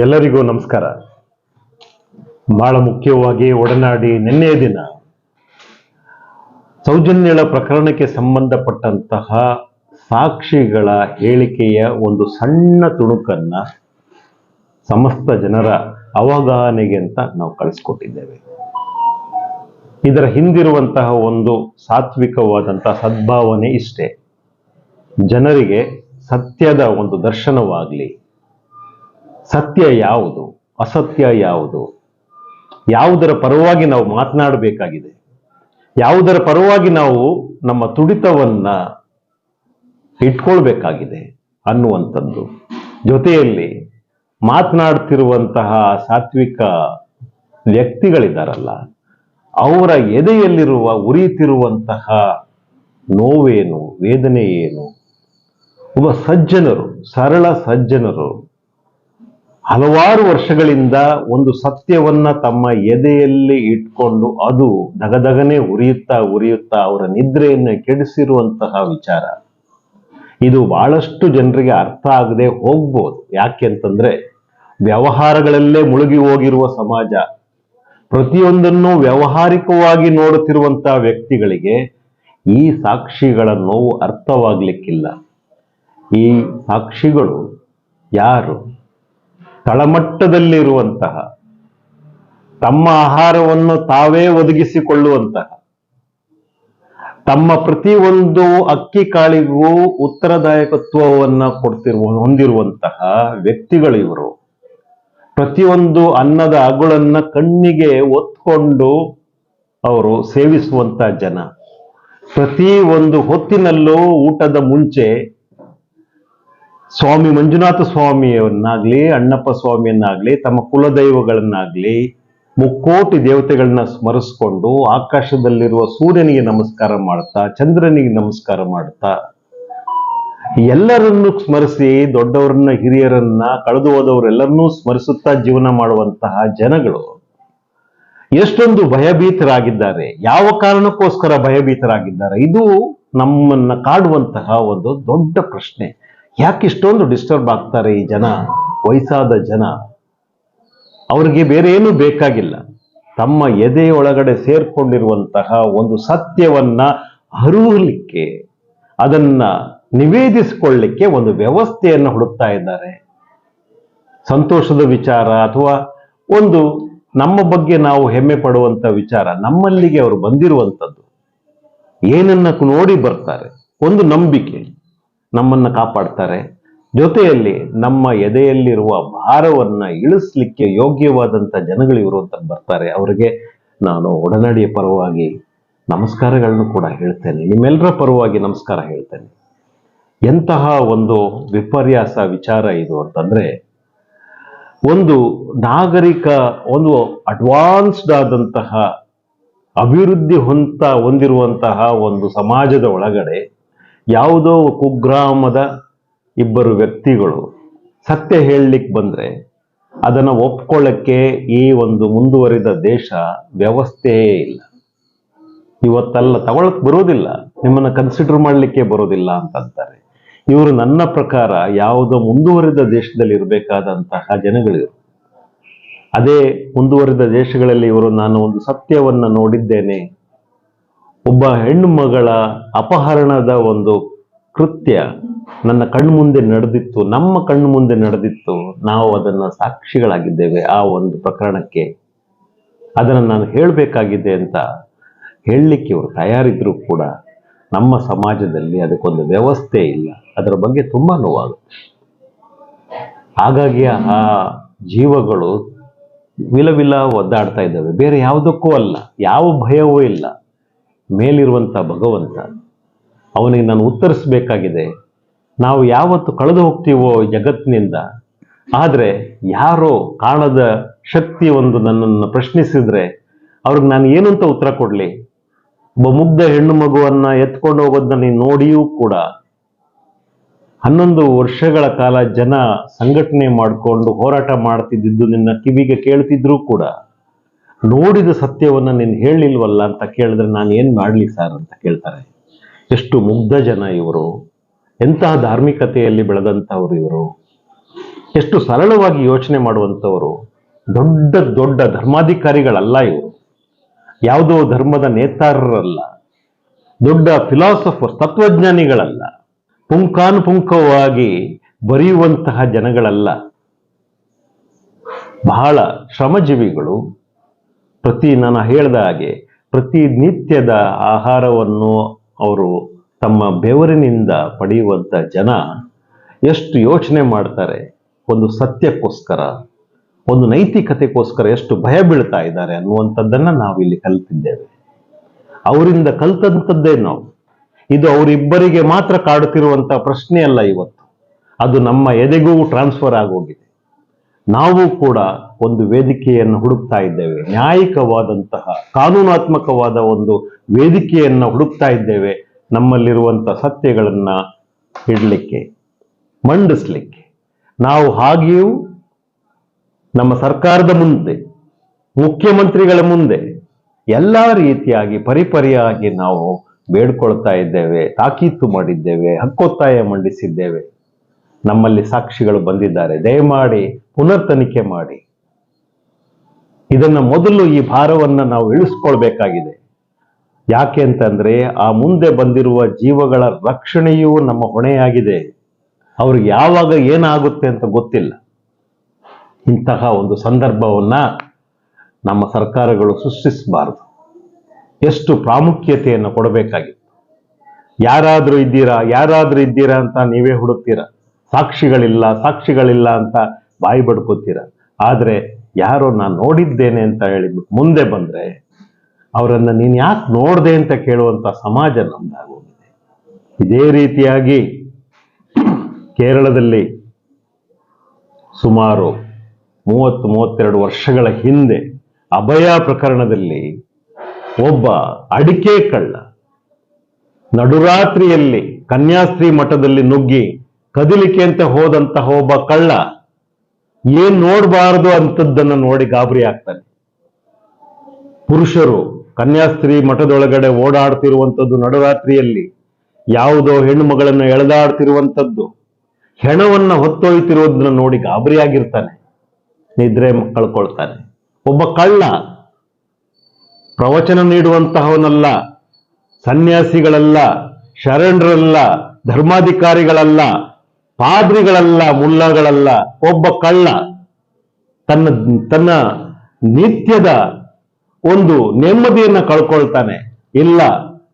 ಎಲ್ಲರಿಗೂ ನಮಸ್ಕಾರ. ಬಹಳ ಮುಖ್ಯವಾಗಿ ಒಡನಾಡಿ ನಿನ್ನೆಯ ದಿನ ಸೌಜನ್ಯಳ ಪ್ರಕರಣಕ್ಕೆ ಸಂಬಂಧಪಟ್ಟಂತಹ ಸಾಕ್ಷಿಗಳ ಹೇಳಿಕೆಯ ಒಂದು ಸಣ್ಣ ತುಣುಕನ್ನ ಸಮಸ್ತ ಜನರ ಅವಗಾಹನೆಗೆ ಅಂತ ನಾವು ಕಳಿಸ್ಕೊಟ್ಟಿದ್ದೇವೆ. ಇದರ ಹಿಂದಿರುವಂತಹ ಒಂದು ಸಾತ್ವಿಕವಾದಂತಹ ಸದ್ಭಾವನೆ ಇಷ್ಟೇ. ಜನರಿಗೆ ಸತ್ಯದ ಒಂದು ದರ್ಶನವಾಗಲಿ ಸತ್ಯ ಯಾವುದು? ಅಸತ್ಯ ಯಾವುದು? ಯಾವುದರ ಪರವಾಗಿ ನಾವು ಮಾತನಾಡಬೇಕಾಗಿದೆ? ಯಾವುದರ ಪರವಾಗಿ ನಾವು ನಮ್ಮ ತುಡಿತವನ್ನ ಇಟ್ಕೊಳ್ಬೇಕಾಗಿದೆ ಅನ್ನುವಂಥದ್ದು. ಜೊತೆಯಲ್ಲಿ ಮಾತನಾಡ್ತಿರುವಂತಹ ಸಾತ್ವಿಕ ವ್ಯಕ್ತಿಗಳಿದ್ದಾರಲ್ಲ ಅವರ ಎದೆಯಲ್ಲಿರುವ ಉರಿಯುತ್ತಿರುವಂತಹ ನೋವೇನು, ವೇದನೆ ಏನು? ಒಬ್ಬ ಸಜ್ಜನರು, ಸರಳ ಸಜ್ಜನರು ಹಲವಾರು ವರ್ಷಗಳಿಂದ ಒಂದು ಸತ್ಯವನ್ನ ತಮ್ಮ ಎದೆಯಲ್ಲಿ ಇಟ್ಕೊಂಡು ಅದು ದಗದಗನೆ ಉರಿಯುತ್ತಾ ಉರಿಯುತ್ತಾ ಅವರ ನಿದ್ರೆಯನ್ನ ಕೆಡಿಸಿರುವಂತಹ ವಿಚಾರ. ಇದು ಬಹಳಷ್ಟು ಜನರಿಗೆ ಅರ್ಥ ಆಗದೆ ಹೋಗ್ಬೋದು. ಯಾಕೆ ಅಂತಂದ್ರೆ ವ್ಯವಹಾರಗಳಲ್ಲೇ ಮುಳುಗಿ ಹೋಗಿರುವ ಸಮಾಜ, ಪ್ರತಿಯೊಂದನ್ನು ವ್ಯಾವಹಾರಿಕವಾಗಿ ನೋಡುತ್ತಿರುವಂತಹ ವ್ಯಕ್ತಿಗಳಿಗೆ ಈ ಸಾಕ್ಷಿಗಳ ನೋವು ಅರ್ಥವಾಗ್ಲಿಕ್ಕಿಲ್ಲ. ಈ ಸಾಕ್ಷಿಗಳು ಯಾರು? ತಳಮಟ್ಟದಲ್ಲಿರುವಂತಹ, ತಮ್ಮ ಆಹಾರವನ್ನು ತಾವೇ ಒದಗಿಸಿಕೊಳ್ಳುವಂತಹ, ತಮ್ಮ ಪ್ರತಿಯೊಂದು ಅಕ್ಕಿ ಕಾಳಿಗೂ ಉತ್ತರದಾಯಕತ್ವವನ್ನು ಕೊಡ್ತಿರುವ, ಹೊಂದಿರುವಂತಹ ವ್ಯಕ್ತಿಗಳಿವರು ಪ್ರತಿಯೊಂದು ಅನ್ನದ ಅಗುಳನ್ನ ಕಣ್ಣಿಗೆ ಒತ್ಕೊಂಡು ಅವರು ಸೇವಿಸುವಂತ ಜನ. ಪ್ರತಿ ಒಂದು ಹೊತ್ತಿನಲ್ಲೂ ಊಟದ ಮುಂಚೆ ಸ್ವಾಮಿ ಮಂಜುನಾಥ ಸ್ವಾಮಿಯನ್ನಾಗ್ಲಿ ಅಣ್ಣಪ್ಪ ಸ್ವಾಮಿಯನ್ನಾಗ್ಲಿ, ತಮ್ಮ ಕುಲದೈವಗಳನ್ನಾಗ್ಲಿ, ಮುಕ್ಕೋಟಿ ದೇವತೆಗಳನ್ನ ಸ್ಮರಿಸ್ಕೊಂಡು ಆಕಾಶದಲ್ಲಿರುವ ಸೂರ್ಯನಿಗೆ ನಮಸ್ಕಾರ ಮಾಡ್ತಾ, ಚಂದ್ರನಿಗೆ ನಮಸ್ಕಾರ ಮಾಡ್ತಾ, ಎಲ್ಲರನ್ನು ಸ್ಮರಿಸಿ, ದೊಡ್ಡವರನ್ನ, ಹಿರಿಯರನ್ನ ಕಳೆದು ಹೋದವರೆಲ್ಲರನ್ನೂ ಸ್ಮರಿಸುತ್ತಾ ಜೀವನ ಮಾಡುವಂತಹ ಜನಗಳು. ಎಷ್ಟೊಂದು ಭಯಭೀತರಾಗಿದ್ದಾರೆ. ಯಾವ ಕಾರಣಕ್ಕೋಸ್ಕರ ಭಯಭೀತರಾಗಿದ್ದಾರೆ? ಇದು ನಮ್ಮನ್ನ ಕಾಡುವಂತಹ ಒಂದು ದೊಡ್ಡ ಪ್ರಶ್ನೆ. ಯಾಕೆ ಇಷ್ಟೊಂದು ಡಿಸ್ಟರ್ಬ್ ಆಗ್ತಾರೆ ಈ ಜನ, ವಯಸ್ಸಾದ ಜನ? ಅವರಿಗೆ ಬೇರೆ ಏನು ಬೇಕಾಗಿಲ್ಲ. ತಮ್ಮ ಎದೆಯೊಳಗಡೆ ಸೇರ್ಕೊಂಡಿರುವಂತಹ ಒಂದು ಸತ್ಯವನ್ನ ಹರುವಲಿಕ್ಕೆ ಅದನ್ನ ನಿವೇದಿಸಿಕೊಳ್ಳಿಕ್ಕೆ ಒಂದು ವ್ಯವಸ್ಥೆಯನ್ನು ಹುಡುಕ್ತಾ ಇದ್ದಾರೆ. ಸಂತೋಷದ ವಿಚಾರ ಅಥವಾ ಒಂದು ನಮ್ಮ ಬಗ್ಗೆ ನಾವು ಹೆಮ್ಮೆ ಪಡುವಂತ ವಿಚಾರ, ನಮ್ಮಲ್ಲಿಗೆ ಅವರು ಬಂದಿರುವಂಥದ್ದು ಏನನ್ನ ನೋಡಿ ಬರ್ತಾರೆ? ಒಂದು ನಂಬಿಕೆ. ನಮ್ಮನ್ನ ಕಾಪಾಡ್ತಾರೆ. ಜೊತೆಯಲ್ಲಿ ನಮ್ಮ ಎದೆಯಲ್ಲಿರುವ ಭಾರವನ್ನ ಇಳಿಸ್ಲಿಕ್ಕೆ ಯೋಗ್ಯವಾದಂಥ ಜನಗಳು ಇವರು ಅಂತ ಬರ್ತಾರೆ. ಅವರಿಗೆ ನಾನು ಒಡನಾಡಿಯ ಪರವಾಗಿ ನಮಸ್ಕಾರಗಳನ್ನು ಕೂಡ ಹೇಳ್ತೇನೆ. ನಿಮ್ಮೆಲ್ಲರ ಪರವಾಗಿ ನಮಸ್ಕಾರ ಹೇಳ್ತೇನೆ. ಎಂತಹ ಒಂದು ವಿಪರ್ಯಾಸ ವಿಚಾರ ಇದು ಅಂತಂದ್ರೆ, ಒಂದು ನಾಗರಿಕ, ಒಂದು ಅಡ್ವಾನ್ಸ್ಡ್ ಆದಂತಹ ಅಭಿವೃದ್ಧಿ ಹೊಂತ ಹೊಂದಿರುವಂತಹ ಒಂದು ಸಮಾಜದ ಒಳಗಡೆ ಯಾವುದೋ ಕುಗ್ರಾಮದ ಇಬ್ಬರು ವ್ಯಕ್ತಿಗಳು ಸತ್ಯ ಹೇಳಲಿಕ್ಕೆ ಬಂದರೆ ಅದನ್ನು ಒಪ್ಕೊಳ್ಳಕ್ಕೆ ಈ ಒಂದು ಮುಂದುವರಿದ ದೇಶ ವ್ಯವಸ್ಥೆಯೇ ಇಲ್ಲ. ಇವತ್ತಲ್ಲ ತಗೊಳಕ್ ಬರೋದಿಲ್ಲ, ನಿಮ್ಮನ್ನು ಕನ್ಸಿಡರ್ ಮಾಡಲಿಕ್ಕೆ ಬರೋದಿಲ್ಲ ಅಂತಂತಾರೆ ಇವರು ನನ್ನ ಪ್ರಕಾರ ಯಾವುದೋ ಮುಂದುವರಿದ ದೇಶದಲ್ಲಿ ಇರಬೇಕಾದಂತಹ ಜನಗಳಿರು. ಅದೇ ಮುಂದುವರಿದ ದೇಶಗಳಲ್ಲಿ ಇವರು ನಾನು ಒಂದು ಸತ್ಯವನ್ನು ನೋಡಿದ್ದೇನೆ ಒಬ್ಬ ಹೆಣ್ಣು ಮಗಳ ಅಪಹರಣದ ಒಂದು ಕೃತ್ಯ ನನ್ನ ಕಣ್ಣು ಮುಂದೆ ನಡೆದಿತ್ತು, ನಮ್ಮ ಕಣ್ಣು ಮುಂದೆ ನಡೆದಿತ್ತು, ನಾವು ಅದನ್ನ ಸಾಕ್ಷಿಗಳಾಗಿದ್ದೇವೆ ಆ ಒಂದು ಪ್ರಕರಣಕ್ಕೆ. ಅದನ್ನು ನಾನು ಹೇಳಬೇಕಾಗಿದೆ ಅಂತ ಹೇಳಲಿಕ್ಕೆ ಇವರು ತಯಾರಿದ್ರು ಕೂಡ ನಮ್ಮ ಸಮಾಜದಲ್ಲಿ ಅದಕ್ಕೊಂದು ವ್ಯವಸ್ಥೆ ಇಲ್ಲ. ಅದರ ಬಗ್ಗೆ ತುಂಬ ನೋವಾಗುತ್ತೆ. ಹಾಗಾಗಿ ಆ ಜೀವಗಳು ವಿಲವಿಲ ಒದ್ದಾಡ್ತಾ ಇದ್ದಾವೆ. ಬೇರೆ ಯಾವುದಕ್ಕೂ ಅಲ್ಲ. ಯಾವ ಭಯವೂ ಇಲ್ಲ. ಮೇಲಿರುವಂಥ ಭಗವಂತ, ಅವನಿಗೆ ನಾನು ಉತ್ತರಿಸಬೇಕಾಗಿದೆ, ನಾವು ಯಾವತ್ತು ಕಳೆದು ಹೋಗ್ತೀವೋ ಜಗತ್ತಿನಿಂದ, ಆದರೆ ಯಾರೋ ಕಾಣದ ಶಕ್ತಿ ಒಂದು ನನ್ನನ್ನು ಪ್ರಶ್ನಿಸಿದ್ರೆ ಅವ್ರಿಗೆ ನಾನು ಏನು ಉತ್ತರ ಕೊಡ್ಲಿ? ಒಬ್ಬ ಮುಗ್ಧ ಹೆಣ್ಣು ಮಗುವನ್ನ ಎತ್ಕೊಂಡು ಹೋಗೋದನ್ನ ನೀನು ನೋಡಿಯೂ ಕೂಡ ಹನ್ನೊಂದು ವರ್ಷಗಳ ಕಾಲ ಜನ ಸಂಘಟನೆ ಮಾಡಿಕೊಂಡು ಹೋರಾಟ ಮಾಡ್ತಿದ್ದಿದ್ದು ನಿನ್ನ ಕಿವಿಗೆ ಕೇಳ್ತಿದ್ರು ಕೂಡ. ನೋಡಿದ ಸತ್ಯವನ್ನ ನೀನು ಹೇಳಿಲ್ವಲ್ಲ ಅಂತ ಕೇಳಿದ್ರೆ ನಾನು ಏನು ಮಾಡಲಿ ಸರ್ ಅಂತ ಕೇಳ್ತಾರೆ. ಎಷ್ಟು ಮುಗ್ಧ ಜನ ಇವರು. ಎಂತಹ ಧಾರ್ಮಿಕತೆಯಲ್ಲಿ ಬೆಳೆದಂಥವ್ರು ಇವರು. ಎಷ್ಟು ಸರಳವಾಗಿ ಯೋಚನೆ ಮಾಡುವಂಥವರು. ದೊಡ್ಡ ದೊಡ್ಡ ಧರ್ಮಾಧಿಕಾರಿಗಳಲ್ಲ ಇವರು. ಯಾವುದೋ ಧರ್ಮದ ನೇತಾರರಲ್ಲ. ದೊಡ್ಡ ಫಿಲಾಸಫರ್ ತತ್ವಜ್ಞಾನಿಗಳಲ್ಲ. ಪುಂಖಾನುಪುಂಖವಾಗಿ ಬರೆಯುವಂತಹ ಜನಗಳಲ್ಲ. ಬಹಳ ಶ್ರಮಜೀವಿಗಳು. ಪ್ರತಿ ನಾನು ಹೇಳಿದ ಹಾಗೆ ಪ್ರತಿನಿತ್ಯದ ಆಹಾರವನ್ನು ಅವರು ತಮ್ಮ ಬೆವರಿನಿಂದ ಪಡೆಯುವಂಥ ಜನ ಎಷ್ಟು ಯೋಚನೆ ಮಾಡ್ತಾರೆ, ಒಂದು ಸತ್ಯಕ್ಕೋಸ್ಕರ, ಒಂದು ನೈತಿಕತೆಗೋಸ್ಕರ ಎಷ್ಟು ಭಯ ಬೀಳ್ತಾ ಇದ್ದಾರೆ ಅನ್ನುವಂಥದ್ದನ್ನು ನಾವು ಇಲ್ಲಿ ಕಲಿತಿದ್ದೇವೆ. ಅವರಿಂದ ಕಲ್ತಂಥದ್ದೇ ನಾವು. ಇದು ಅವರಿಬ್ಬರಿಗೆ ಮಾತ್ರ ಕಾಡುತ್ತಿರುವಂತ ಪ್ರಶ್ನೆ ಅಲ್ಲ ಇವತ್ತು. ಅದು ನಮ್ಮ ಎದೆಗೂ ಟ್ರಾನ್ಸ್ಫರ್ ಆಗೋಗಿದೆ. ನಾವು ಕೂಡ ಒಂದು ವೇದಿಕೆಯನ್ನು ಹುಡುಕ್ತಾ ಇದ್ದೇವೆ. ನ್ಯಾಯಿಕವಾದಂತಹ, ಕಾನೂನಾತ್ಮಕವಾದ ಒಂದು ವೇದಿಕೆಯನ್ನು ಹುಡುಕ್ತಾ ಇದ್ದೇವೆ. ನಮ್ಮಲ್ಲಿರುವಂಥ ಸತ್ಯಗಳನ್ನ ಇಡಲಿಕ್ಕೆ ಮಂಡಿಸ್ಲಿಕ್ಕೆ. ನಾವು ಹಾಗೆಯೂ ನಮ್ಮ ಸರ್ಕಾರದ ಮುಂದೆ, ಮುಖ್ಯಮಂತ್ರಿಗಳ ಮುಂದೆ ಎಲ್ಲ ರೀತಿಯಾಗಿ ಪರಿಪರಿಯಾಗಿ ನಾವು ಬೇಡ್ಕೊಳ್ತಾ ಇದ್ದೇವೆ, ತಾಕೀತು ಮಾಡಿದ್ದೇವೆ, ಹಕ್ಕೊತ್ತಾಯ ಮಂಡಿಸಿದ್ದೇವೆ. ನಮ್ಮಲ್ಲಿ ಸಾಕ್ಷಿಗಳು ಬಂದಿದ್ದಾರೆ. ದಯಮಾಡಿ ಪುನರ್ ತನಿಖೆ ಮಾಡಿ. ಇದನ್ನ ಮೊದಲು ಈ ಭಾರವನ್ನ ನಾವು ಇಳಿಸ್ಕೊಳ್ಬೇಕಾಗಿದೆ. ಯಾಕೆ ಅಂತಂದ್ರೆ ಆ ಮುಂದೆ ಬಂದಿರುವ ಜೀವಗಳ ರಕ್ಷಣೆಯೂ ನಮ್ಮ ಹೊಣೆಯಾಗಿದೆ. ಅವ್ರಿಗೆ ಯಾವಾಗ ಏನಾಗುತ್ತೆ ಅಂತ ಗೊತ್ತಿಲ್ಲ. ಇಂತಹ ಒಂದು ಸಂದರ್ಭವನ್ನ ನಮ್ಮ ಸರ್ಕಾರಗಳು ಸೃಷ್ಟಿಸಬಾರದು. ಎಷ್ಟು ಪ್ರಾಮುಖ್ಯತೆಯನ್ನು ಕೊಡಬೇಕಾಗಿತ್ತು. ಯಾರಾದರೂ ಇದ್ದೀರಾ ಯಾರಾದರೂ ಇದ್ದೀರಾ ಅಂತ ನೀವೇ ಹುಡುಕ್ತೀರಾ. ಸಾಕ್ಷಿಗಳಿಲ್ಲ ಸಾಕ್ಷಿಗಳಿಲ್ಲ ಅಂತ ಬಾಯಿ ಬಡ್ಕೋತೀರ? ಆದ್ರೆ ಯಾರೋ ನಾನು ನೋಡಿದ್ದೇನೆ ಅಂತ ಹೇಳಿಬಿಟ್ಟು ಮುಂದೆ ಬಂದ್ರೆ ಅವರನ್ನ ನೀನ್ ಯಾಕೆ ನೋಡ್ದೆ ಅಂತ ಕೇಳುವಂತ ಸಮಾಜ ನಮ್ದಾಗೋಗಿದೆ. ಇದೇ ರೀತಿಯಾಗಿ ಕೇರಳದಲ್ಲಿ ಸುಮಾರು ಮೂವತ್ತು ಮೂವತ್ತೆರಡು ವರ್ಷಗಳ ಹಿಂದೆ ಅಭಯ ಪ್ರಕರಣದಲ್ಲಿ ಒಬ್ಬ ಅಡಿಕೆ ಕಳ್ಳ ನಡುರಾತ್ರಿಯಲ್ಲಿ ಕನ್ಯಾಸ್ತ್ರೀ ಮಠದಲ್ಲಿ ನುಗ್ಗಿ ಕದಿಲಿಕೆ ಅಂತ ಹೋದಂತಹ ಒಬ್ಬ ಕಳ್ಳ ಏನ್ ನೋಡಬಾರದು ಅಂತದ್ದನ್ನ ನೋಡಿ ಗಾಬರಿ ಆಗ್ತಾನೆ. ಪುರುಷರು, ಕನ್ಯಾಸ್ತ್ರೀ ಮಠದೊಳಗಡೆ ಓಡಾಡ್ತಿರುವಂಥದ್ದು ನಡುರಾತ್ರಿಯಲ್ಲಿ, ಯಾವುದೋ ಹೆಣ್ಣು ಮಗಳನ್ನು ಎಳೆದಾಡ್ತಿರುವಂಥದ್ದು, ಹೆಣವನ್ನ ಹೊತ್ತೊಯ್ತಿರೋದನ್ನ ನೋಡಿ ಗಾಬರಿಯಾಗಿರ್ತಾನೆ ನಿದ್ರೆ ಕಳ್ಕೊಳ್ತಾನೆ. ಒಬ್ಬ ಕಳ್ಳ ಪ್ರವಚನ ನೀಡುವಂತಹವನಲ್ಲ, ಸನ್ಯಾಸಿಗಳಲ್ಲ, ಶರಣರಲ್ಲ, ಧರ್ಮಾಧಿಕಾರಿಗಳಲ್ಲ ಪಾದ್ರಿಗಳಲ್ಲ, ಮುಲ್ಲಗಳಲ್ಲ, ಒಬ್ಬ ಕಳ್ಳ ತನ್ನ ತನ್ನ ನಿತ್ಯದ ಒಂದು ನೆಮ್ಮದಿಯನ್ನ ಕಳ್ಕೊಳ್ತಾನೆ. ಇಲ್ಲ,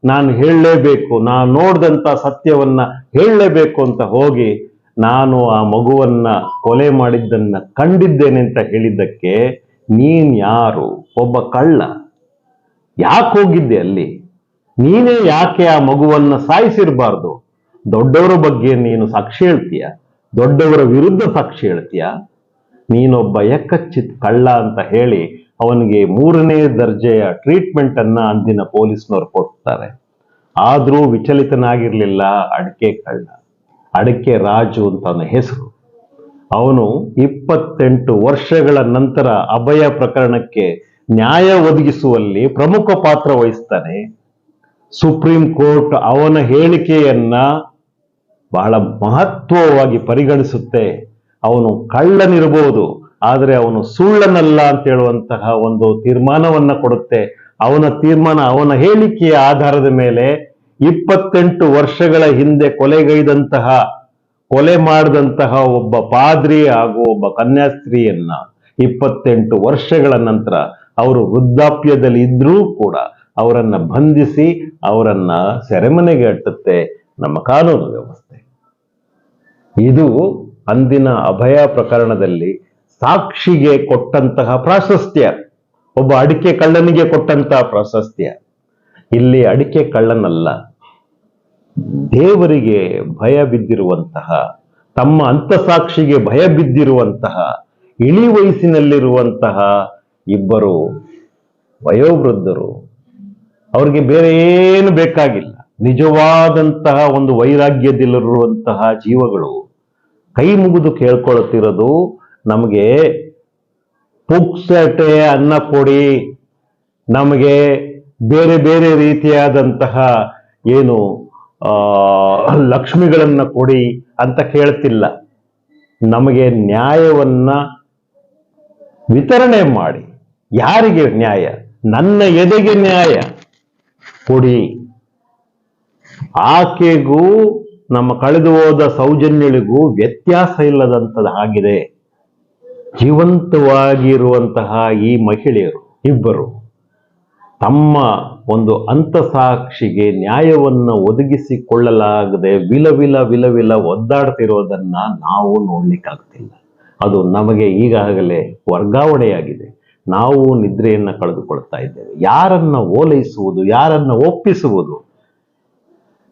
ನಾನು ಹೇಳಲೇಬೇಕು, ನಾನು ನೋಡಿದಂತ ಸತ್ಯವನ್ನ ಹೇಳಲೇಬೇಕು ಅಂತ ಹೋಗಿ ನಾನು ಆ ಮಗುವನ್ನ ಕೊಲೆ ಮಾಡಿದ್ದನ್ನ ಕಂಡಿದ್ದೇನೆ ಅಂತ ಹೇಳಿದ್ದಕ್ಕೆ ನೀನ್ ಯಾರು? ಒಬ್ಬ ಕಳ್ಳ. ಯಾಕೆ ಹೋಗಿದ್ದೆ ಅಲ್ಲಿ? ನೀನೇ ಯಾಕೆ ಆ ಮಗುವನ್ನ ಸಾಯಿಸಿರಬಾರ್ದು? ದೊಡ್ಡವರ ಬಗ್ಗೆ ನೀನು ಸಾಕ್ಷಿ ಹೇಳ್ತೀಯ? ದೊಡ್ಡವರ ವಿರುದ್ಧ ಸಾಕ್ಷಿ ಹೇಳ್ತೀಯ? ನೀನೊಬ್ಬ ಎಕ್ಕಚ್ಚಿತ್ ಕಳ್ಳ ಅಂತ ಹೇಳಿ ಅವನಿಗೆ ಮೂರನೇ ದರ್ಜೆಯ ಟ್ರೀಟ್ಮೆಂಟ್ ಅನ್ನ ಅಂದಿನ ಪೊಲೀಸ್ನವರು ಕೊಡ್ತಾರೆ. ಆದ್ರೂ ವಿಚಲಿತನಾಗಿರ್ಲಿಲ್ಲ ಅಡಕೆ ಕಳ್ಳ. ಅಡಕೆ ರಾಜು ಅಂತ ಹೆಸರು. ಅವನು ಇಪ್ಪತ್ತೆಂಟು ವರ್ಷಗಳ ನಂತರ ಅಭಯ ಪ್ರಕರಣಕ್ಕೆ ನ್ಯಾಯ ಒದಗಿಸುವಲ್ಲಿ ಪ್ರಮುಖ ಪಾತ್ರ ವಹಿಸ್ತಾನೆ. ಸುಪ್ರೀಂ ಕೋರ್ಟ್ ಅವನ ಹೇಳಿಕೆಯನ್ನ ಬಹಳ ಮಹತ್ವವಾಗಿ ಪರಿಗಣಿಸುತ್ತೆ. ಅವನು ಕಳ್ಳನಿರಬಹುದು ಆದರೆ ಅವನು ಸುಳ್ಳನಲ್ಲ ಅಂತ ಹೇಳುವಂತಹ ಒಂದು ತೀರ್ಮಾನವನ್ನ ಕೊಡುತ್ತೆ. ಅವನ ತೀರ್ಮಾನ, ಅವನ ಹೇಳಿಕೆಯ ಆಧಾರದ ಮೇಲೆ ಇಪ್ಪತ್ತೆಂಟು ವರ್ಷಗಳ ಹಿಂದೆ ಕೊಲೆಗೈದಂತಹ, ಕೊಲೆ ಮಾಡಿದಂತಹ ಒಬ್ಬ ಪಾದ್ರಿ ಹಾಗೂ ಒಬ್ಬ ಕನ್ಯಾಸ್ತ್ರೀಯನ್ನ ಇಪ್ಪತ್ತೆಂಟು ವರ್ಷಗಳ ನಂತರ ಅವರು ವೃದ್ಧಾಪ್ಯದಲ್ಲಿ ಇದ್ರೂ ಕೂಡ ಅವರನ್ನ ಬಂಧಿಸಿ ಅವರನ್ನ ಸೆರೆಮನೆಗೆ ಅಟ್ಟುತ್ತೆ. ನಮ್ಮ ಕಾನೂನು ವ್ಯವಸ್ಥೆ. ಇದು ಅಂದಿನ ಅಭಯ ಪ್ರಕರಣದಲ್ಲಿ ಸಾಕ್ಷಿಗೆ ಕೊಟ್ಟಂತಹ ಪ್ರಾಶಸ್ತ್ಯ. ಒಬ್ಬ ಅಡಿಕೆ ಕಳ್ಳನಿಗೆ ಕೊಟ್ಟಂತಹ ಪ್ರಾಶಸ್ತ್ಯ. ಇಲ್ಲಿ ಅಡಿಕೆ ಕಳ್ಳನಲ್ಲ, ದೇವರಿಗೆ ಭಯ ಬಿದ್ದಿರುವಂತಹ, ತಮ್ಮ ಅಂತ ಸಾಕ್ಷಿಗೆ ಭಯ ಬಿದ್ದಿರುವಂತಹ, ಇಳಿ ವಯಸ್ಸಿನಲ್ಲಿರುವಂತಹ ಇಬ್ಬರು ವಯೋವೃದ್ಧರು. ಅವ್ರಿಗೆ ಬೇರೆ ಏನು ಬೇಕಾಗಿಲ್ಲ. ನಿಜವಾದಂತಹ ಒಂದು ವೈರಾಗ್ಯದಲ್ಲಿರುವಂತಹ ಜೀವಗಳು ಕೈ ಮುಗಿದು ಕೇಳ್ಕೊಳ್ಳುತ್ತಿರೋದು ನಮಗೆ ಪುಕ್ಸಟೆ ಅನ್ನ ಕೊಡಿ ನಮಗೆ ಬೇರೆ ಬೇರೆ ರೀತಿಯಾದಂತಹ ಏನು ಲಕ್ಷ್ಮಿಗಳನ್ನು ಕೊಡಿ ಅಂತ ಕೇಳ್ತಿಲ್ಲ. ನಮಗೆ ನ್ಯಾಯವನ್ನ ವಿತರಣೆ ಮಾಡಿ. ಯಾರಿಗೆ ನ್ಯಾಯ? ನನ್ನ ಎದೆಗೆ ನ್ಯಾಯ? ಕೊಡಿ. ಆಕೆಗೂ, ನಮ್ಮ ಕಳೆದು ಹೋದ ಸೌಜನ್ಯಳಿಗೂ ವ್ಯತ್ಯಾಸ ಇಲ್ಲದಂಥದ್ದು ಆಗಿದೆ. ಜೀವಂತವಾಗಿರುವಂತಹ ಈ ಮಹಿಳೆಯರು ಇಬ್ಬರು ತಮ್ಮ ಒಂದು ಅಂತಸಾಕ್ಷಿಗೆ ನ್ಯಾಯವನ್ನು ಒದಗಿಸಿಕೊಳ್ಳಲಾಗದೆ ವಿಲವಿಲ ವಿಲವಿಲ ಒದ್ದಾಡ್ತಿರೋದನ್ನ ನಾವು ನೋಡ್ಲಿಕ್ಕಾಗ್ತಿಲ್ಲ. ಅದು ನಮಗೆ ಈಗಾಗಲೇ ವರ್ಗಾವಣೆಯಾಗಿದೆ. ನಾವು ನಿದ್ರೆಯನ್ನು ಕಳೆದುಕೊಳ್ತಾ ಇದ್ದೇವೆ. ಯಾರನ್ನ ಓಲೈಸುವುದು, ಯಾರನ್ನ ಒಪ್ಪಿಸುವುದು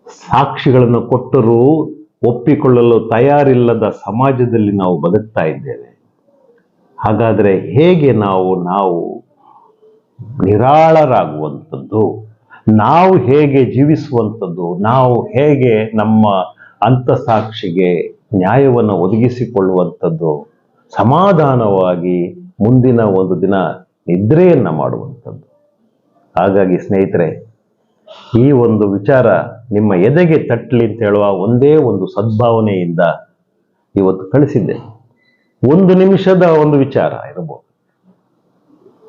ಸಾಕ್ಷಿಗಳನ್ನು ಕೊಟ್ಟರೂ ಒಪ್ಪಿಕೊಳ್ಳಲು ತಯಾರಿಲ್ಲದ ಸಮಾಜದಲ್ಲಿ ನಾವು ಬದುಕ್ತಾ ಇದ್ದೇವೆ. ಹಾಗಾದರೆ ಹೇಗೆ ನಾವು ನಾವು ನಿರಾಳರಾಗುವಂಥದ್ದು, ನಾವು ಹೇಗೆ ಜೀವಿಸುವಂಥದ್ದು, ನಾವು ಹೇಗೆ ನಮ್ಮ ಅಂತಸಾಕ್ಷಿಗೆ ನ್ಯಾಯವನ್ನು ಒದಗಿಸಿಕೊಳ್ಳುವಂಥದ್ದು, ಸಮಾಧಾನವಾಗಿ ಮುಂದಿನ ಒಂದು ದಿನ ನಿದ್ರೆಯನ್ನು ಮಾಡುವಂಥದ್ದು. ಹಾಗಾಗಿ ಸ್ನೇಹಿತರೆ ಈ ಒಂದು ವಿಚಾರ ನಿಮ್ಮ ಎದೆಗೆ ತಟ್ಟಲಿ ಅಂತ ಹೇಳುವ ಒಂದೇ ಒಂದು ಸದ್ಭಾವನೆಯಿಂದ ಇವತ್ತು ಕಳಿಸಿದ್ದೆ. ಒಂದು ನಿಮಿಷದ ಒಂದು ವಿಚಾರ ಇರಬಹುದು.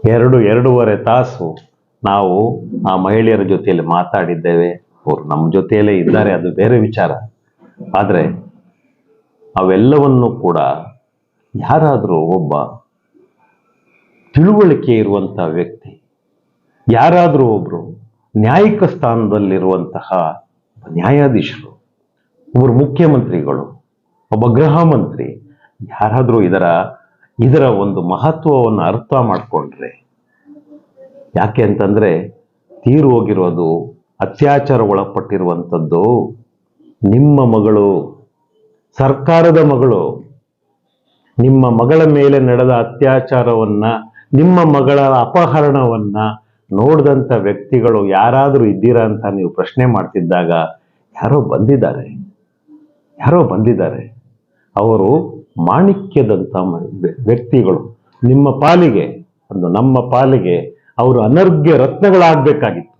ಎರಡು, ಎರಡೂವರೆ ತಾಸು ನಾವು ಆ ಮಹಿಳೆಯರ ಜೊತೆಯಲ್ಲಿ ಮಾತಾಡಿದ್ದೇವೆ. ಅವರು ನಮ್ಮ ಜೊತೆಯಲ್ಲೇ ಇದ್ದಾರೆ, ಅದು ಬೇರೆ ವಿಚಾರ. ಆದರೆ ಅವೆಲ್ಲವನ್ನು ಕೂಡ ಯಾರಾದರೂ ಒಬ್ಬ ತಿಳುವಳಿಕೆ ಇರುವಂಥ ವ್ಯಕ್ತಿ, ಯಾರಾದರೂ ಒಬ್ರು ನ್ಯಾಯಿಕ ಸ್ಥಾನದಲ್ಲಿರುವಂತಹ ನ್ಯಾಯಾಧೀಶರು, ಒಬ್ಬರು ಮುಖ್ಯಮಂತ್ರಿಗಳು, ಒಬ್ಬ ಗೃಹ ಮಂತ್ರಿ, ಯಾರಾದರೂ ಇದರ ಇದರ ಒಂದು ಮಹತ್ವವನ್ನು ಅರ್ಥ ಮಾಡಿಕೊಂಡ್ರೆ ಯಾಕೆ ಅಂತಂದ್ರೆ ತೀರು ಹೋಗಿರೋದು ಅತ್ಯಾಚಾರ ಒಳಪಟ್ಟಿರುವಂಥದ್ದು ನಿಮ್ಮ ಮಗಳು, ಸರ್ಕಾರದ ಮಗಳು. ನಿಮ್ಮ ಮಗಳ ಮೇಲೆ ನಡೆದ ಅತ್ಯಾಚಾರವನ್ನು, ನಿಮ್ಮ ಮಗಳ ಅಪಹರಣವನ್ನ ನೋಡಿದಂಥ ವ್ಯಕ್ತಿಗಳು ಯಾರಾದರೂ ಇದ್ದೀರಾ ಅಂತ ನೀವು ಪ್ರಶ್ನೆ ಮಾಡ್ತಿದ್ದಾಗ ಯಾರೋ ಬಂದಿದ್ದಾರೆ. ಯಾರೋ ಬಂದಿದ್ದಾರೆ. ಅವರು ಮಾಣಿಕ್ಯದಂಥ ವ್ಯ- ವ್ಯಕ್ತಿಗಳು. ನಿಮ್ಮ ಪಾಲಿಗೆ, ಒಂದು ನಮ್ಮ ಪಾಲಿಗೆ ಅವರು ಅನರ್ಘ್ಯ ರತ್ನಗಳಾಗಬೇಕಾಗಿತ್ತು.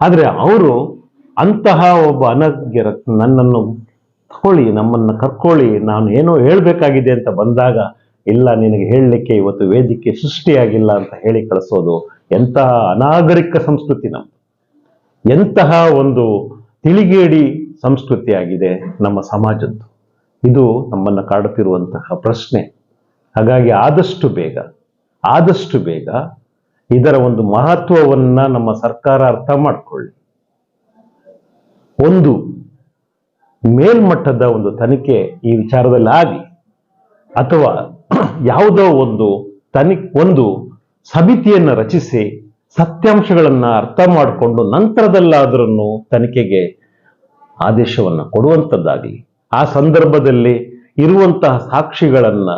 ಆದರೆ ಅವರು ಅಂತಹ ಒಬ್ಬ ಅನರ್ಘ್ಯ ರತ್ನ ನನ್ನನ್ನು ತಗೊಳ್ಳಿ ನಮ್ಮನ್ನು ಕರ್ಕೊಳ್ಳಿ, ನಾನು ಏನೋ ಹೇಳಬೇಕಾಗಿದೆ ಅಂತ ಬಂದಾಗ, ಇಲ್ಲ, ನಿನಗೆ ಹೇಳಲಿಕ್ಕೆ ಇವತ್ತು ವೇದಿಕೆ ಸೃಷ್ಟಿಯಾಗಿಲ್ಲ ಅಂತ ಹೇಳಿ ಕಳಿಸೋದು ಎಂತಹ ಅನಾಗರಿಕ ಸಂಸ್ಕೃತಿ ನಮ್ಮದು ಎಂತಹ ಒಂದು ತಿಳಿಗೇಡಿ ಸಂಸ್ಕೃತಿಯಾಗಿದೆ ನಮ್ಮ ಸಮಾಜದ್ದು. ಇದು ನಮ್ಮನ್ನು ಕಾಡುತ್ತಿರುವಂತಹ ಪ್ರಶ್ನೆ. ಹಾಗಾಗಿ ಆದಷ್ಟು ಬೇಗ ಆದಷ್ಟು ಬೇಗ ಇದರ ಒಂದು ಮಹತ್ವವನ್ನ ನಮ್ಮ ಸರ್ಕಾರ ಅರ್ಥ ಮಾಡಿಕೊಳ್ಳಿ. ಒಂದು, ಮೇಲ್ಮಟ್ಟದ ಒಂದು ತನಿಖೆ ಈ ವಿಚಾರದಲ್ಲಿ ಆಗಿ, ಅಥವಾ ಯಾವುದೋ ಒಂದು ತನಿ, ಒಂದು ಸಮಿತಿಯನ್ನು ರಚಿಸಿ ಸತ್ಯಾಂಶಗಳನ್ನ ಅರ್ಥ ಮಾಡಿಕೊಂಡು ನಂತರದಲ್ಲಾದ್ರೂ ತನಿಖೆಗೆ ಆದೇಶವನ್ನು ಕೊಡುವಂಥದ್ದಾಗಲಿ ಆ ಸಂದರ್ಭದಲ್ಲಿ ಇರುವಂತಹ ಸಾಕ್ಷಿಗಳನ್ನ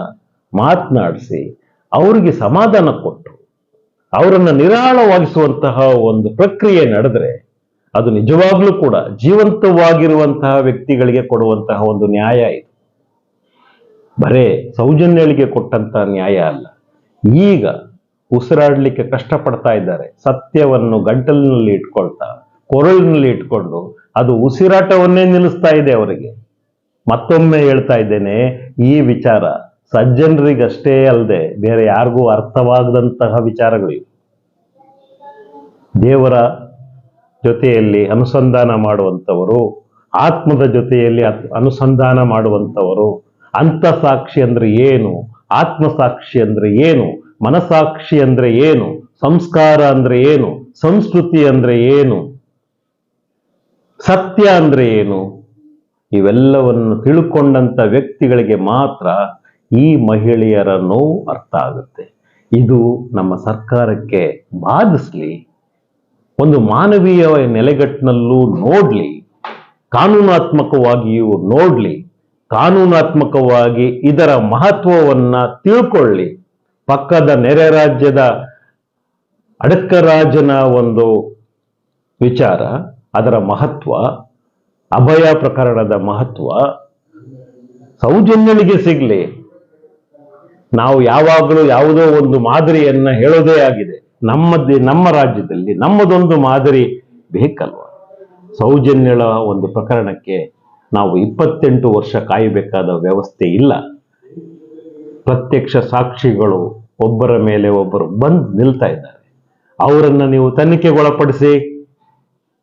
ಮಾತನಾಡಿಸಿ ಅವರಿಗೆ ಸಮಾಧಾನ ಕೊಟ್ಟು ಅವರನ್ನು ನಿರಾಳವಾಗಿಸುವಂತಹ ಒಂದು ಪ್ರಕ್ರಿಯೆ ನಡೆದರೆ ಅದು ನಿಜವಾಗ್ಲೂ ಕೂಡ ಜೀವಂತವಾಗಿರುವಂತಹ ವ್ಯಕ್ತಿಗಳಿಗೆ ಕೊಡುವಂತಹ ಒಂದು ನ್ಯಾಯ ಇದು. ಬರೇ ಸೌಜನ್ಯಗಳಿಗೆ ಕೊಟ್ಟಂತಹ ನ್ಯಾಯ ಅಲ್ಲ. ಈಗ ಉಸಿರಾಡಲಿಕ್ಕೆ ಕಷ್ಟಪಡ್ತಾ ಇದ್ದಾರೆ. ಸತ್ಯವನ್ನು ಗಂಟಲಿನಲ್ಲಿ ಇಟ್ಕೊಳ್ತಾ, ಕೊರಳಿನಲ್ಲಿ ಇಟ್ಕೊಂಡು ಅದು ಉಸಿರಾಟವನ್ನೇ ನಿಲ್ಲಿಸ್ತಾ ಇದೆ ಅವರಿಗೆ. ಮತ್ತೊಮ್ಮೆ ಹೇಳ್ತಾ ಇದ್ದೇನೆ, ಈ ವಿಚಾರ ಸಜ್ಜನರಿಗಷ್ಟೇ ಅಲ್ಲದೆ ಬೇರೆ ಯಾರಿಗೂ ಅರ್ಥವಾಗದಂತಹ ವಿಚಾರಗಳು ದೇವರ ಜೊತೆಯಲ್ಲಿ ಅನುಸಂಧಾನ ಮಾಡುವಂಥವರು, ಆತ್ಮದ ಜೊತೆಯಲ್ಲಿ ಅತ್- ಅನುಸಂಧಾನ ಮಾಡುವಂಥವರು ಅಂತಸಾಕ್ಷಿ ಅಂದ್ರೆ ಏನು ಆತ್ಮ ಸಾಕ್ಷಿ ಅಂದ್ರೆ ಏನು ಮನಸಾಕ್ಷಿ ಅಂದ್ರೆ ಏನು? ಸಂಸ್ಕಾರ ಅಂದ್ರೆ ಏನು? ಸಂಸ್ಕೃತಿ ಅಂದ್ರೆ ಏನು? ಸತ್ಯ ಅಂದ್ರೆ ಏನು? ಇವೆಲ್ಲವನ್ನು ತಿಳ್ಕೊಂಡಂತ ವ್ಯಕ್ತಿಗಳಿಗೆ ಮಾತ್ರ ಈ ಮಹಿಳೆಯರ ನೋವು ಅರ್ಥ ಆಗುತ್ತೆ. ಇದು ನಮ್ಮ ಸರ್ಕಾರಕ್ಕೆ ಬಾಧಿಸ್ಲಿ, ಒಂದು ಮಾನವೀಯ ನೆಲೆಗಟ್ಟಿನಲ್ಲೂ ನೋಡ್ಲಿ, ಕಾನೂನಾತ್ಮಕವಾಗಿಯೂ ನೋಡ್ಲಿ, ಕಾನೂನಾತ್ಮಕವಾಗಿ ಇದರ ಮಹತ್ವವನ್ನ ತಿಳ್ಕೊಳ್ಳಿ. ಪಕ್ಕದ ನೆರೆ ರಾಜ್ಯದ ಅಡಕರಾಜನ ಒಂದು ವಿಚಾರ, ಅದರ ಮಹತ್ವ, ಅಭಯ ಪ್ರಕರಣದ ಮಹತ್ವ ಸೌಜನ್ಯನಿಗೆ ಸಿಗ್ಲಿ. ನಾವು ಯಾವಾಗಲೂ ಯಾವುದೋ ಒಂದು ಮಾದರಿಯನ್ನ ಹೇಳೋದೇ ಆಗಿದೆ. ನಮ್ಮದೇ ನಮ್ಮ ರಾಜ್ಯದಲ್ಲಿ ನಮ್ಮದೊಂದು ಮಾದರಿ ಬೇಕಲ್ವ? ಸೌಜನ್ಯಳ ಒಂದು ಪ್ರಕರಣಕ್ಕೆ ನಾವು ಇಪ್ಪತ್ತೆಂಟು ವರ್ಷ ಕಾಯಬೇಕಾದ ವ್ಯವಸ್ಥೆ ಇಲ್ಲ. ಪ್ರತ್ಯಕ್ಷ ಸಾಕ್ಷಿಗಳು ಒಬ್ಬರ ಮೇಲೆ ಒಬ್ಬರು ಬಂದು ನಿಲ್ತಾ ಇದ್ದಾರೆ. ಅವರನ್ನು ನೀವು ತನಿಖೆಗೊಳಪಡಿಸಿ,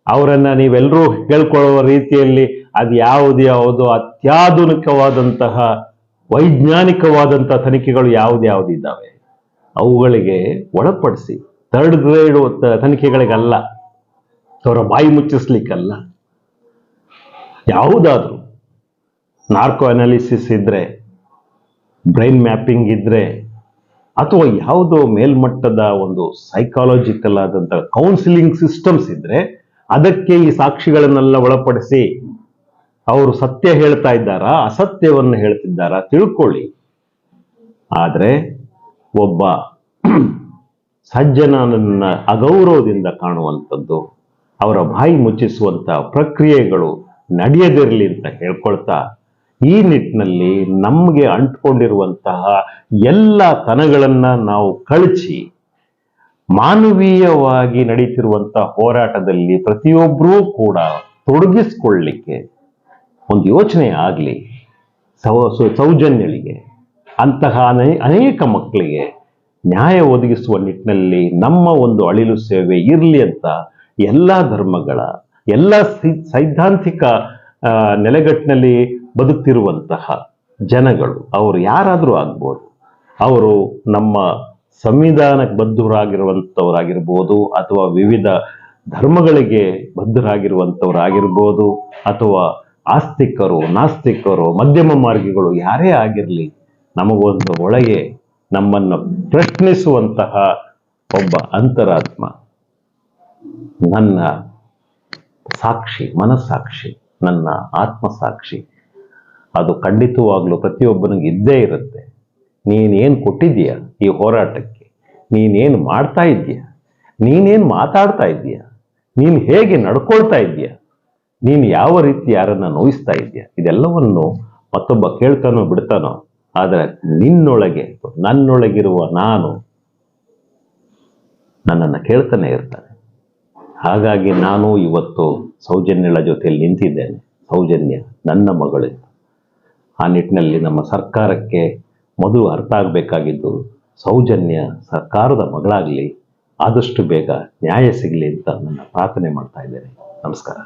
ಅವರನ್ನು ನೀವೆಲ್ಲರೂ ಹೇಳ್ಕೊಳ್ಳುವ ರೀತಿಯಲ್ಲಿ ಅದು ಯಾವುದು ಯಾವುದು ಅತ್ಯಾಧುನಿಕವಾದಂತಹ, ವೈಜ್ಞಾನಿಕವಾದಂತಹ ತನಿಖೆಗಳು ಯಾವ್ದು ಯಾವ್ದು ಇದ್ದಾವೆ. ಅವುಗಳಿಗೆ ಒಳಪಡಿಸಿ ಥರ್ಡ್ ಗ್ರೇಡ್ ತನಿಖೆಗಳಿಗಲ್ಲ ಅವರ ಬಾಯಿ ಮುಚ್ಚಿಸ್ಲಿಕ್ಕಲ್ಲ. ಯಾವುದಾದ್ರೂ ನಾರ್ಕೋ ಅನಾಲಿಸಿಸ್ ಇದ್ರೆ ಬ್ರೈನ್ ಮ್ಯಾಪಿಂಗ್ ಇದ್ರೆ ಅಥವಾ ಯಾವುದೋ ಮೇಲ್ಮಟ್ಟದ ಒಂದು ಸೈಕಾಲಜಿಕಲ್ ಆದಂತಹ ಕೌನ್ಸಿಲಿಂಗ್ ಸಿಸ್ಟಮ್ಸ್ ಇದ್ರೆ ಅದಕ್ಕೆ ಈ ಸಾಕ್ಷಿಗಳನ್ನೆಲ್ಲ ಒಳಪಡಿಸಿ ಅವರು ಸತ್ಯ ಹೇಳ್ತಾ ಇದ್ದಾರಾ, ಅಸತ್ಯವನ್ನು ಹೇಳ್ತಿದ್ದಾರಾ ತಿಳ್ಕೊಳ್ಳಿ. ಆದರೆ ಒಬ್ಬ ಸಜ್ಜನನನ್ನ ಅಗೌರವದಿಂದ ಕಾಣುವಂಥದ್ದು, ಅವರ ಬಾಯಿ ಮುಚ್ಚಿಸುವಂತಹ ಪ್ರಕ್ರಿಯೆಗಳು ನಡೆಯದಿರಲಿ ಅಂತ ಹೇಳ್ಕೊಳ್ತಾ ಈ ನಿಟ್ಟಿನಲ್ಲಿ ನಮಗೆ ಅಂಟ್ಕೊಂಡಿರುವಂತಹ ಎಲ್ಲ ತನಗಳನ್ನ ನಾವು ಕಳಚಿ ಮಾನವೀಯವಾಗಿ ನಡೀತಿರುವಂತಹ ಹೋರಾಟದಲ್ಲಿ ಪ್ರತಿಯೊಬ್ಬರೂ ಕೂಡ ತೊಡಗಿಸ್ಕೊಳ್ಳಿಕ್ಕೆ ಒಂದು ಯೋಚನೆ ಆಗಲಿ, ಸೌ ಸೌಜನ್ಯಳಿಗೆ, ಅಂತಹ ಅನೇ- ಅನೇಕ ಮಕ್ಕಳಿಗೆ ನ್ಯಾಯ ಒದಗಿಸುವ ನಿಟ್ಟಿನಲ್ಲಿ ನಮ್ಮ ಒಂದು ಅಳಿಲು ಸೇವೆ ಇರಲಿ ಅಂತ ಎಲ್ಲ ಧರ್ಮಗಳ, ಎಲ್ಲ ಸೈದ್ಧಾಂತಿಕ ನೆಲೆಗಟ್ಟಿನಲ್ಲಿ ಬದುಕ್ತಿರುವಂತಹ ಜನಗಳು, ಅವರು ಯಾರಾದರೂ ಆಗ್ಬೋದು. ಅವರು ನಮ್ಮ ಸಂವಿಧಾನಕ್ಕೆ ಬದ್ಧರಾಗಿರುವಂಥವರಾಗಿರ್ಬೋದು ಅಥವಾ ವಿವಿಧ ಧರ್ಮಗಳಿಗೆ ಬದ್ಧರಾಗಿರುವಂಥವರಾಗಿರ್ಬೋದು ಅಥವಾ ಆಸ್ತಿಕರು, ನಾಸ್ತಿಕರು, ಮಧ್ಯಮ ಮಾರ್ಗಿಗಳು ಯಾರೇ ಆಗಿರಲಿ, ನಮಗೊಂದು ಒಳಗೆ ನಮ್ಮನ್ನು ಪ್ರಶ್ನಿಸುವಂತಹ ಒಬ್ಬ ಅಂತರಾತ್ಮ. ನನ್ನ ಸಾಕ್ಷಿ, ಮನಸ್ಸಾಕ್ಷಿ, ನನ್ನ ಆತ್ಮಸಾಕ್ಷಿ. ಅದು ಖಂಡಿತವಾಗ್ಲೂ ಪ್ರತಿಯೊಬ್ಬನಿಗೆ ಇದ್ದೇ ಇರುತ್ತೆ. ನೀನೇನು ಕೊಟ್ಟಿದ್ದೀಯ ಈ ಹೋರಾಟಕ್ಕೆ? ನೀನೇನು ಮಾಡ್ತಾ ಇದ್ದೀಯ? ನೀನೇನು ಮಾತಾಡ್ತಾ ಇದ್ದೀಯ? ನೀನು ಹೇಗೆ ನಡ್ಕೊಳ್ತಾ ಇದ್ದೀಯ? ನೀನು ಯಾವ ರೀತಿ ಯಾರನ್ನ ನೋಯಿಸ್ತಾ ಇದೆಯಾ ಇದೆಲ್ಲವನ್ನು ಮತ್ತೊಬ್ಬ ಕೇಳ್ತಾನೋ ಬಿಡ್ತಾನೋ, ಆದರೆ ನಿನ್ನೊಳಗೆ, ನನ್ನೊಳಗಿರುವ ನಾನು ನನ್ನನ್ನು ಕೇಳ್ತಾನೆ ಇರ್ತಾನೆ. ಹಾಗಾಗಿ ನಾನು ಇವತ್ತು ಸೌಜನ್ಯಳ ಜೊತೆಯಲ್ಲಿ ನಿಂತಿದ್ದೇನೆ. ಸೌಜನ್ಯ, ನನ್ನ ಮಗಳು ಆ ನಿಟ್ಟಿನಲ್ಲಿ ನಮ್ಮ ಸರ್ಕಾರಕ್ಕೆ ಮೊದಲು ಅರ್ಥ ಆಗಬೇಕಾಗಿದ್ದು ಸೌಜನ್ಯ ಸರ್ಕಾರದ ಮಗಳಾಗಲಿ ಆದಷ್ಟು ಬೇಗ ನ್ಯಾಯ ಸಿಗಲಿ ಅಂತ ನನ್ನ ಪ್ರಾರ್ಥನೆ ಮಾಡ್ತಾ ಇದ್ದೇನೆ. ನಮಸ್ಕಾರ.